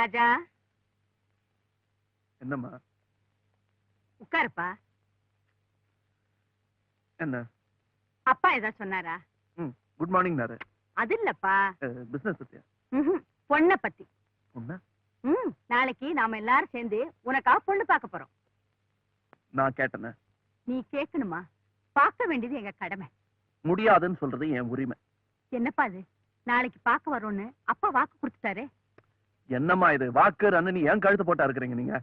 ராஜா. என்னம்மா? உட்காருப்பா. என்ன? அப்பா ஏதாவது சொன்னாரா? ம் குட் மார்னிங் நாரு அது இல்லப்பா. பிசினஸ் பத்தியா? ம்ஹும். பொண்ண பத்தி. உன்ன ம் நாளைக்கு நாம எல்லாரும் சேர்ந்து உனக்கா பொண்ணு பார்க்க போறோம். நான் கேட்டேனே. நீ கேட்கணுமா? பார்க்க வேண்டியது எங்க கடமை. முடியாதுன்னு சொல்றது என் உரிமை. என்னப்பா அது? நாளைக்கு பார்க்க வரோம்னு அப்பா வாக்கு கொடுத்துட்டாரே. என்னம்மா இது? வாக்கு ரன்னு ஏன் கழுத்து போட்டா இருக்கிறீங்க நீங்க?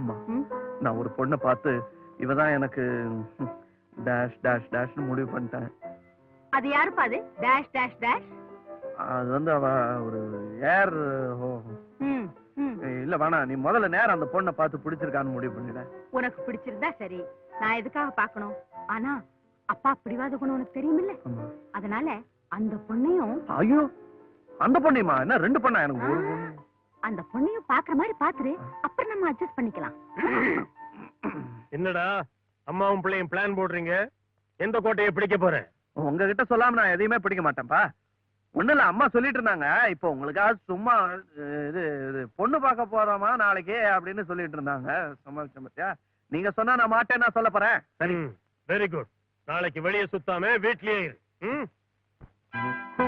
அம்மா? நான் ஒரு பொண்ணை பார்த்து இவதான் எனக்கு டேஷ் டேஷ் டேஷ்னு முடிவு பண்ணிட்டேன். அது யாருப்பா அது? டேஷ் டேஷ் டேஷ் அது வந்து அவ ஒரு ஏர் இல்ல வேணாம். நீ முதல்ல நேரம் அந்த பொண்ணை பார்த்து பிடிச்சிருக்கான்னு முடிவு பண்ணிட. உனக்கு பிடிச்சிருந்தா சரி. நான் எதுக்காக பார்க்கணும்? ஆனா அப்பா பிடிவாத குணம் உனக்கு தெரியுமில்ல? அதனால அந்த பொண்ணையும் ஐயோ அந்த பொண்ணையுமா? என்ன ரெண்டு பொண்ணா எனக்கு? ஒரு அந்த பொண்ணையும் பாக்குற மாதிரி பாத்துரு அப்புறம் நம்ம அட்ஜஸ்ட் பண்ணிக்கலாம். என்னடா அம்மாவும் பிள்ளையும் பிளான் போடுறீங்க? எந்த கோட்டையை பிடிக்க போறேன் உங்ககிட்ட சொல்லாம நான் எதையுமே பிடிக்க மாட்டேன்ப்பா. ஒண்ணு இல்ல அம்மா சொல்லிட்டு இருந்தாங்க. இப்போ உங்களுக்காக சும்மா இது இது பொண்ணு பார்க்க போறோமா நாளைக்கு அப்படின்னு சொல்லிட்டு இருந்தாங்க. சமாளிச்ச பத்தியா? நீங்க சொன்னா நான் மாட்டேன் நான் சொல்ல போறேன். சரி. வெரி குட் நாளைக்கு வெளியே சுத்தாம வீட்லயே இரு. ம்? Thank you.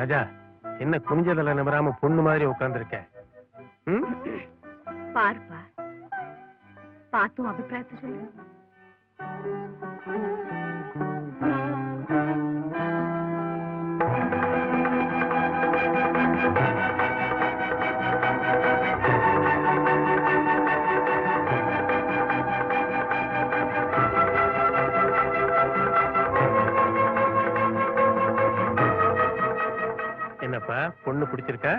ராஜா என்ன குனிஞ்சதில் நம்பராம பொண்ணு மாதிரி உட்கார்ந்துருக்க? ம்? பாருப்பா. பார்த்தும் அபிப்பிராயத்தை சொல்லு. பொண்ணு பிடிச்சிருக்கா?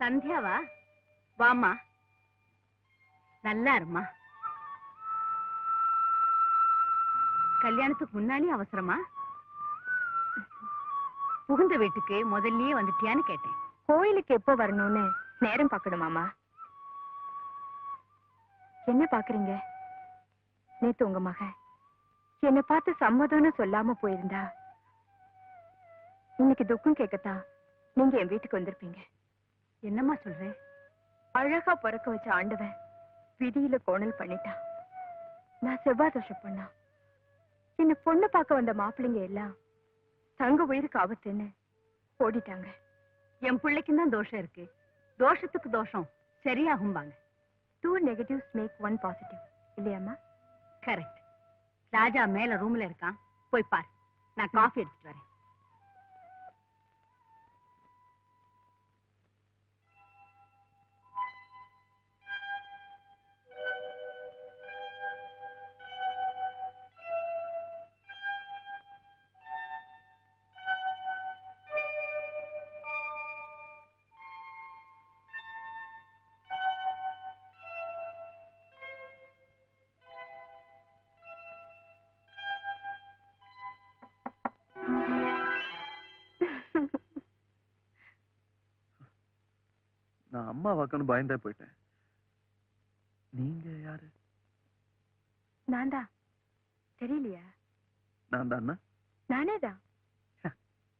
சந்தியாவா? வாமா நல்லா இருமா கல்யாணத்துக்கு முன்னாலே அவசரமா? புகுந்த வீட்டுக்கு முதல்லயே வந்துட்டியான்னு கேட்டேன். கோயிலுக்கு எப்போ வரணும்னு நேரம் பார்க்கணுமாமா என்ன பாக்குறீங்க நேத்து உங்க மக என்ன பார்த்து சம்மதம்னு சொல்லாம போயிருந்தா. இன்னைக்கு துக்கம் கேட்கத்தான் நீங்க என் வீட்டுக்கு வந்திருப்பீங்க. என்னம்மா சொல்றேன் அழகா பிறக்க வச்ச ஆண்டவன் விதியில கோணல் பண்ணிட்டான். நான் செவ்வாய் தோஷம் என்ன பொண்ணு பார்க்க வந்த மாப்பிள்ளைங்க எல்லாம் தங்க உயிருக்கு ஆபத்துன்னு ஓடிட்டாங்க. என் பிள்ளைக்கும் தான் தோஷம் இருக்கு. தோஷத்துக்கு தோஷம் சரியாகும்பாங்க. Two negatives make one positive இல்லையாம்மா? கரெக்ட் ராஜா மேல ரூம்ல இருக்கான். போய் பாரு. நான் காஃபி எடுத்துட்டு வரேன். நான் அம்மா வாக்குன்னு பயந்தே போயிட்டேன். நீங்க யாரு? நான் தான். தெரியலையா? நான் தான் நானே தான்.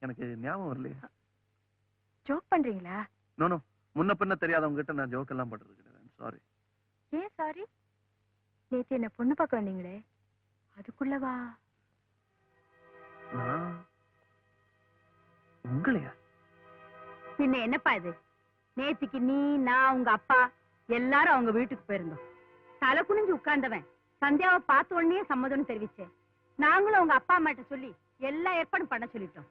எனக்கு ஞாபகம் வரலையே. ஜோக் பண்றீங்களா? No no. முன்ன பின்ன தெரியாதவங்க கிட்ட நான் ஜோக் எல்லாம் பண்றது கிடையாது சாரி ஏன் சாரி நேத்து என்ன பொண்ணு பார்க்க வந்தீங்களே. அதுக்குள்ளவா? உங்களையா? பின்ன என்னப்பா இது? நேத்திக்கு நீ நான் உங்க அப்பா எல்லாரும் அவங்க வீட்டுக்கு போயிருந்தோம். தலை குனிஞ்சு உட்கார்ந்தவன் சந்தியாவை பார்த்த உடனே சம்மதம்னு தெரிவிச்சேன் நாங்களும் உங்க அப்பா அம்மாட்ட சொல்லி எல்லா ஏற்பாடும் பண்ண சொல்லிட்டோம்.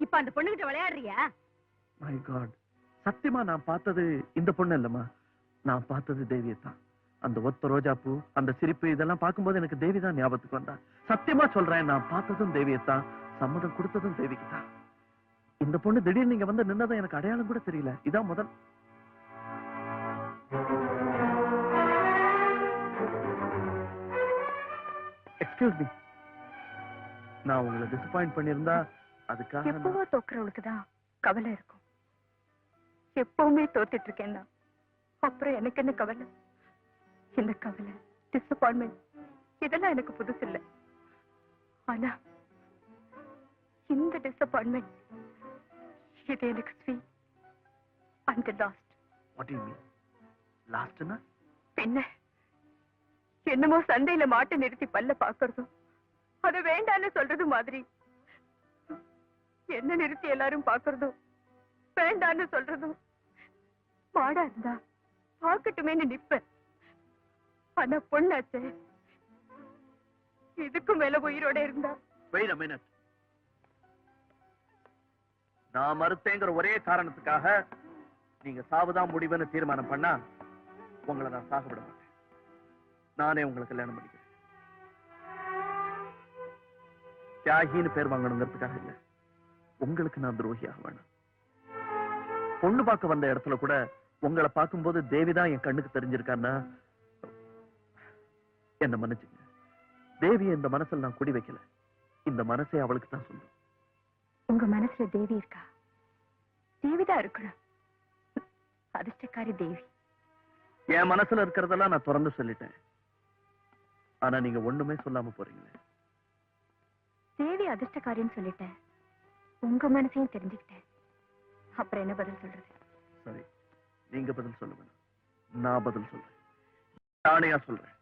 இப்ப அந்த பொண்ணுகிட்ட விளையாடுறியா? மை காட் சத்தியமா நான் பார்த்தது இந்த பொண்ணு இல்லம்மா. நான் பார்த்தது தேவியை தான் அந்த ஒத்த ரோஜாப்பூ அந்த சிரிப்பு இதெல்லாம் பார்க்கும்போது எனக்கு தேவி தான் ஞாபகத்துக்கு வந்தா சத்தியமா சொல்றேன் நான் பார்த்ததும் தேவியை தான் சம்மதம் கொடுத்ததும் தேவிக்கு தான் இந்த பொண்ணு திடீர்னு நீங்க வந்து நின்னதும் எனக்கு அடையாளம் கூட தெரியல. இதான் முதல். எக்ஸ்கியூஸ் மீ நான் உங்களை டிசப்பாயிண்ட் பண்ணியிருந்தா அதுக்காக நான்- எப்பவோ தோக்குறவளுக்கு தான் கவலை இருக்கும். எப்பவுமே தோத்துட்டு இருக்கேன்னா அப்புறம் எனக்கு என்ன கவலை? இந்த கவலை? டிசப்பாயின்மெண்ட் இதெல்லாம் எனக்கு புதுசு இல்ல ஆனா இந்த டிசப்பாயின்மெண்ட் இது எனக்கு ஸ்வீட் அந்த லாஸ்ட் வாட் யூ மீன் லாஸ்ட்னா என்ன? என்னமோ சந்தையில மாட்டை நிறுத்தி பல்ல பாக்குறதும் அது வேண்டான்னு சொல்றது மாதிரி. என்ன நிறுத்தி எல்லாரும் பாக்குறதும் வேண்டான்னு சொல்றதும் மாடா இருந்தா பாக்கட்டுமேன்னு நிப்பேன். ஆனா பொண்ணாச்சே. இதுக்கும் மேல உயிரோட இருந்தா. வெயிட் அ மினிட் நான் மறுத்தேங்கிற ஒரே காரணத்துக்காக நீங்க சாவுதான் முடிவுன்னு தீர்மானம் பண்ணா உங்களை நான் சாக விட மாட்டேன். நானே உங்களை கல்யாணம் பண்ணிக்கிறேன். தியாகின்னு பேர் வாங்கணுங்கிறதுக்காக இல்ல. உங்களுக்கு நான் துரோகியாக வேணாம் பொண்ணு பார்க்க வந்த இடத்துல கூட உங்களை பார்க்கும்போது தேவிதான் என் கண்ணுக்கு தெரிஞ்சிருக்கான்னா என்ன மன்னிச்சுங்க. தேவியை இந்த மனசுல நான் குடி வைக்கல. இந்த மனசே அவளுக்கு தான் சொல்லும் உங்க மனசுல தேவி இருக்கா? தேவிதான் இருக்கணும். அதிர்ஷ்டக்காரி தேவி. என் மனசுல இருக்கிறதெல்லாம் நான் திறந்து சொல்லிட்டேன். ஆனா நீங்க ஒண்ணுமே சொல்லாம போறீங்களே. தேவி அதிர்ஷ்டக்காரின்னு சொல்லிட்டேன். உங்க மனசையும் தெரிஞ்சுக்கிட்டேன். அப்புறம் என்ன பதில் சொல்றது? சரி நீங்க பதில் சொல்ல வேணாம் நான் பதில் சொல்றேன். நானேயா சொல்றேன்.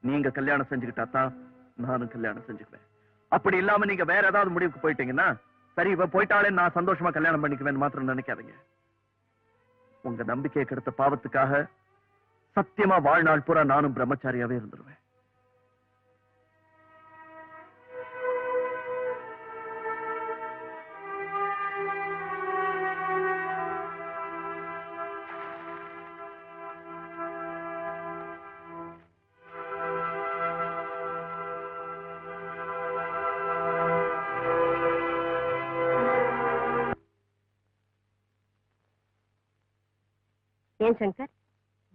நீங்க கல்யாணம் செஞ்சுக்கிட்டா தான் நானும் கல்யாணம் செஞ்சுக்குவேன். அப்படி இல்லாம நீங்க வேற ஏதாவது முடிவுக்கு போயிட்டீங்கன்னா சரி இவ போயிட்டாலே நான் சந்தோஷமா கல்யாணம் பண்ணிக்குவேன் மாத்திரம் நினைக்காதீங்க. உங்க நம்பிக்கையை கெடுத்த பாவத்துக்காக சத்தியமா வாழ்நாள் பூரா நானும் பிரம்மச்சாரியாவே இருந்துருவேன். ஏன் சங்கர்?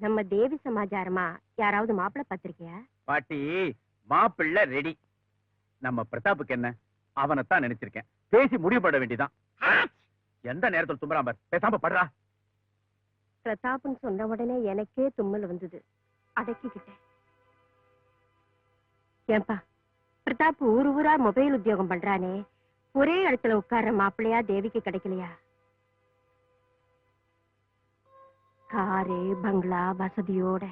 நம்ம தேவி சமாச்சாரமா? யாராவது மாப்பிள்ளை பார்த்திருக்கியா? பாட்டி மாப்பிள்ளை ரெடி நம்ம பிரதாப்புக்கு என்ன? அவனைத்தான் நினைச்சிருக்கேன். பேசி முடிவு பண்ண வேண்டியதான் எந்த நேரத்தில் தும்புறான் பார்? பேசாம படுறா. பிரதாப்னு சொன்ன உடனே எனக்கே தும்மல் வந்தது. அடக்கிக்கிட்டேன். ஏன்பா பிரதாப் ஊர் ஊரா மொபைல் உத்தியோகம் பண்றானே. ஒரே இடத்துல உட்கார்ற மாப்பிள்ளையா தேவிக்கு கிடைக்கலையா? காரு பங்களா வசதியோட.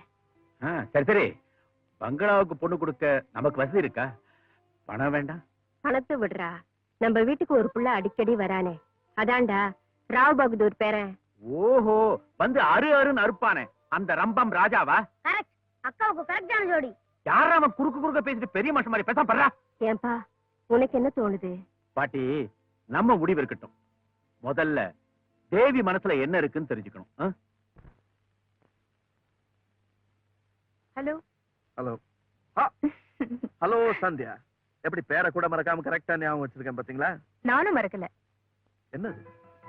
சரி சரி. பங்களாவுக்கு பொண்ணு கொடுக்க நமக்கு வசதி இருக்கா? பணம் வேண்டாம்? பணத்தை விடுறா. நம்ம வீட்டுக்கு ஒரு புள்ள அடிக்கடி வரானே. அதான்டா ராவ் பகதூர் பேரன். ஓஹோ வந்து அரு அருன்னு அறுப்பானே. அந்த ரம்பம் ராஜாவா? அக்காவுக்கு கரெக்டான ஜோடி. யாரா அவன் குறுக்கு குறுக்க பேசிட்டு பெரிய மனுஷன் மாதிரி பேசாம படுறா? ஏன்பா உனக்கு என்ன தோணுது? பாட்டி நம்ம முடிவு இருக்கட்டும். முதல்ல தேவி மனசுல என்ன இருக்குன்னு தெரிஞ்சுக்கணும். ஹலோ. ஹலோ. ஹலோ சந்தியா. எப்படி பேரை கூட மறக்காம கரெக்டா ஞாபகம் வச்சிருக்கேன் பாத்தீங்களா? நானும் மறக்கல. என்னது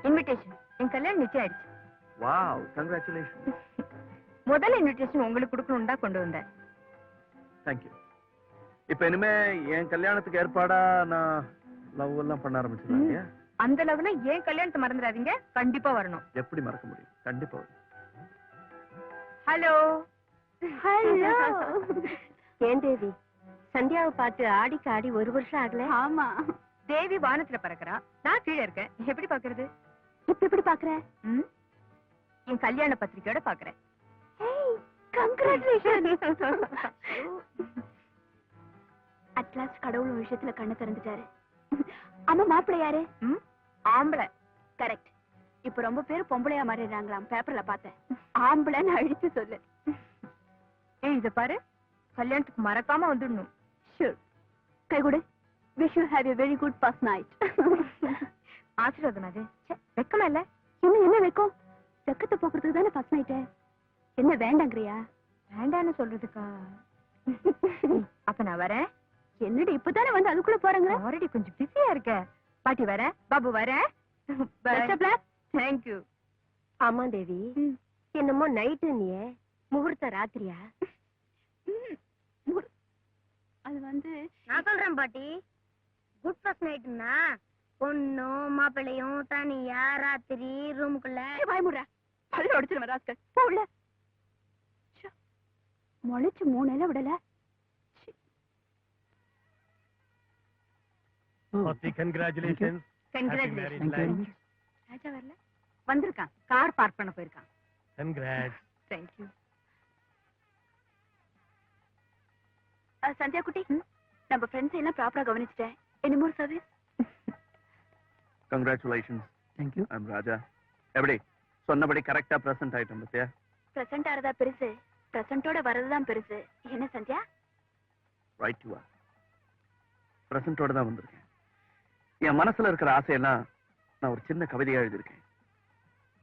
இன்விடேஷன் என் கல்யாணம் நிச்சயம் ஆயிடுச்சு. வாவ் கங்க்ராச்சுலேஷன் முதல் இன்விடேஷன் உங்களுக்கு கொடுக்கணும்னு தான் கொண்டு வந்தேன். தேங்க்யூ இப்ப இனிமே என் கல்யாணத்துக்கு ஏற்பாடா நான் லவ் எல்லாம் பண்ண ஆரம்பிச்சிருக்கேன் ம். அந்த லெவல ஏன் கல்யாணத்தை மறந்துடாதீங்க. கண்டிப்பா வரணும். எப்படி மறக்க முடியும்? கண்டிப்பா வரும். ஹலோ. ஹலோ. ஏன் தேவி? சந்தியாவை பார்த்து ஆடிக்கு ஆடி ஒரு வருஷம் ஆகல? ஆமா. தேவி வானத்துல பறக்கறா. நான் கீழே இருக்கேன். எப்படி பாக்குறது இப்ப எப்படி பாக்குற? என் கல்யாண பத்திரிக்கையோட பாக்குறேன் அட்லாஸ்ட் கடவுள் விஷயத்துல கண்ணு திறந்துட்டாரு. அம்மா மாப்பிள்ளை யாரு? ஆம்பளை. கரெக்ட் இப்ப ரொம்ப பேர் பொம்பளையா மாறிடுறாங்களாம். பேப்பர்ல பார்த்தேன். ஆம்பளைன்னு அழிச்சு சொல்லு. ஏய் இத பாரு. கல்யாணத்துக்கு மறக்காம வந்துடணும். ஷூர் கை கொடு. Wish you have a very good first night ஆசீர்வாதம் அது வெக்கமா இல்ல? இன்னும் என்ன வெக்கம்? வெக்கத்தை போக்குறதுக்கு தானே ஃபர்ஸ்ட் நைட்டு என்ன வேண்டாங்கறியா? வேண்டான்னு சொல்றதுக்கா? அப்ப நான் வரேன். என்னடி இப்பதானே வந்து அதுக்குள்ள போறாங்க ஆல்ரெடி கொஞ்சம் பிஸியா இருக்க பாட்டி வரேன் பாபு வரேன் தேங்க்யூ ஆமா தேவி. என்னமோ நைட்டு நீயே முகூர்த்த ராத்திரியா? அது வந்து நான் சொல்றேன் பாட்டி. குட் ஃபர்ஸ்ட் நைட்னா பொண்ணும் மாப்பிள்ளையும் தனியா ராத்திரி ரூமுக்குள்ள பயமுடுற. பல்ல உடைச்சிருவேன் ராஸ்கல் போ உள்ள. ச்சே, முளைச்சு மூணு இலை விடல. ராஜா வரல. வந்திருக்கான். கார் பார்க் பண்ண போயிருக்கான். கங்க்ராட் தேங்க்யூ சந்தியா குட்டி? நம்ம ஃப்ரெண்ட்ஸ் எல்லாம் ப்ராப்பரா கவனிச்சிட்டேன் any more service congratulations thank you I'm Raja எப்படி? சொன்னபடி கரெக்டா பிரசன்ட் ஆயிட்டோம் பத்தியா? பிரசன்ட் ஆறதா பெருசு. பிரசன்ட்டோட வரதுதான் பெருசு. என்ன சந்தியா? ரைட் யூ பிரசன்ட்டோட தான் வந்திருக்கேன். என் மனசுல இருக்கிற ஆசையெல்லாம் நான் ஒரு சின்ன கவிதையா எழுதியிருக்கேன்.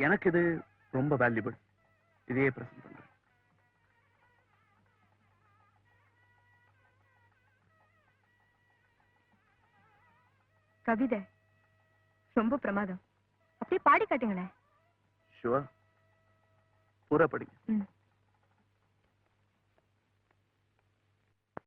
எனக்கு இது ரொம்ப வேல்யூபிள் இதையே பிரசன்ட் பண்றேன். கவிதை. ரொம்ப பிரமாதம். அப்படியே பாடி காட்டுங்களேன். ஷுவர் பூரா படிங்க.